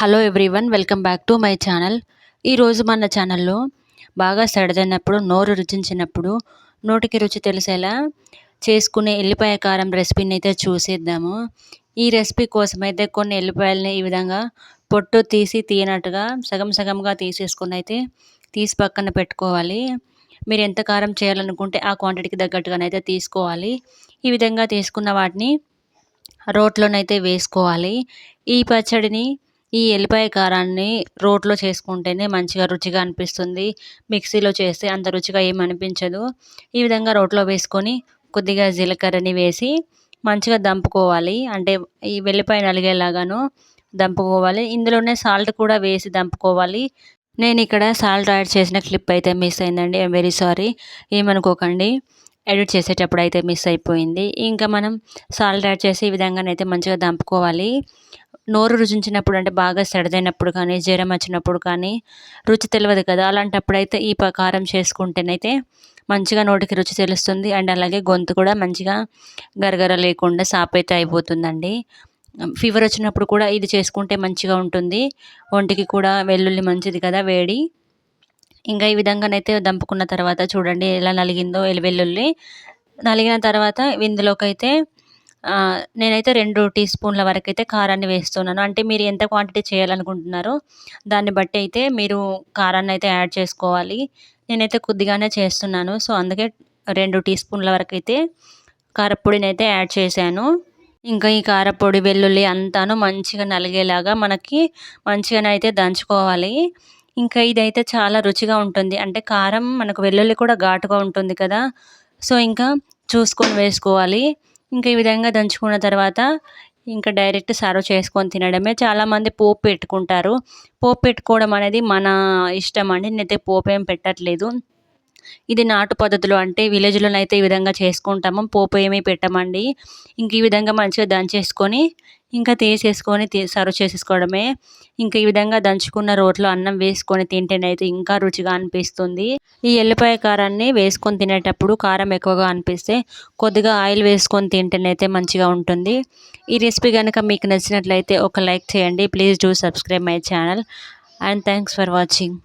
Hello everyone welcome back to my channel ఈరోజు మన ఛానల్లో బాగా సడదైనప్పుడు నోరు రుచించినప్పుడు నోటికి రుచి తెలిసేలా చేసుకునే ఎల్లిపాయ కారం రెసిపీని అయితే చూసేద్దాము. ఈ రెసిపీ కోసం అయితే కొన్ని ఎల్లిపాయలని ఈ విధంగా పొట్టు తీసి తీయనట్టుగా సగం సగంగా తీసేసుకుని అయితే తీసి పక్కన పెట్టుకోవాలి. మీరు ఎంత కారం చేయాలనుకుంటే ఆ క్వాంటిటీకి తగ్గట్టుగానైతే తీసుకోవాలి. ఈ విధంగా తీసుకున్న వాటిని రోట్లోనైతే వేసుకోవాలి. ఈ పచ్చడిని ఈ ఎల్లిపాయ కారాన్ని రోట్లో చేసుకుంటేనే మంచిగా రుచిగా అనిపిస్తుంది. మిక్సీలో చేస్తే అంత రుచిగా ఏమి అనిపించదు. ఈ విధంగా రోట్లో వేసుకొని కొద్దిగా జీలకర్రని వేసి మంచిగా దంపుకోవాలి. అంటే ఈ వెల్లిపాయ నలిగేలాగాను దంపుకోవాలి. ఇందులోనే సాల్ట్ కూడా వేసి దంపుకోవాలి. నేను ఇక్కడ సాల్ట్ యాడ్ చేసిన క్లిప్ అయితే మిస్ అయిందండి. ఐఎమ్ వెరీ సారీ ఏమనుకోకండి. ఎడిట్ చేసేటప్పుడు అయితే మిస్ అయిపోయింది. ఇంకా మనం సాల్ట్ యాడ్ చేసి ఈ విధంగానైతే మంచిగా దంపుకోవాలి. నోరు రుచించినప్పుడు అంటే బాగా సడదైనప్పుడు కానీ జ్వరం వచ్చినప్పుడు కానీ రుచి తెలియదు కదా. అలాంటప్పుడు అయితే ఈ కారం చేసుకుంటేనైతే మంచిగా నోటికి రుచి తెలుస్తుంది. అండ్ అలాగే గొంతు కూడా మంచిగా గరగర లేకుండా సాప్ అయితే అయిపోతుందండి ఫీవర్ వచ్చినప్పుడు కూడా ఇది చేసుకుంటే మంచిగా ఉంటుంది. ఒంటికి కూడా వెల్లుల్లి మంచిది కదా వేడి. ఇంకా ఈ విధంగానైతే దంపుకున్న తర్వాత చూడండి ఎలా నలిగిందో వెల్లుల్లి. నలిగిన తర్వాత ఇందులోకి అయితే నేనైతే రెండు టీ స్పూన్ల వరకు అయితే కారాన్ని వేస్తున్నాను. అంటే మీరు ఎంత క్వాంటిటీ చేయాలనుకుంటున్నారో దాన్ని బట్టి అయితే మీరు కారాన్ని అయితే యాడ్ చేసుకోవాలి. నేనైతే కొద్దిగానే చేస్తున్నాను. సో అందుకే రెండు టీ స్పూన్ల వరకు అయితే కారపొడిని అయితే యాడ్ చేశాను. ఇంకా ఈ కారపొడి వెల్లుల్లి అంతాను మంచిగా నలిగేలాగా మనకి మంచిగానైతే దంచుకోవాలి. ఇంకా ఇదైతే చాలా రుచిగా ఉంటుంది. అంటే కారం మనకు వెల్లుల్లి కూడా ఘాటుగా ఉంటుంది కదా. సో ఇంకా చూసుకొని వేసుకోవాలి. ఇంకా ఈ విధంగా దంచుకున్న తర్వాత ఇంకా డైరెక్ట్ సర్వ్ చేసుకొని తినడమే. చాలామంది పోపు పెట్టుకుంటారు. పోపు పెట్టుకోవడం అనేది మన ఇష్టం అండి. నేనైతే పోపు ఏం పెట్టట్లేదు. ఇది నాటు పద్ధతులు అంటే విలేజ్లోనైతే ఈ విధంగా చేసుకుంటాము. పోపు ఏమీ పెట్టమండి. ఇంక ఈ విధంగా మంచిగా దంచేసుకొని ఇంకా తీసేసుకొని సర్వ్ చేసేసుకోవడమే. ఇంకా ఈ విధంగా దంచుకున్న రోట్లో అన్నం వేసుకొని తింటేనైతే ఇంకా రుచిగా అనిపిస్తుంది. ఈ ఎల్లిపాయ కారాన్ని వేసుకొని తినేటప్పుడు కారం ఎక్కువగా అనిపిస్తే కొద్దిగా ఆయిల్ వేసుకొని తింటేనైతే మంచిగా ఉంటుంది. ఈ రెసిపీ కనుక మీకు నచ్చినట్లయితే ఒక లైక్ చేయండి. Please do subscribe my channel. And thanks for watching.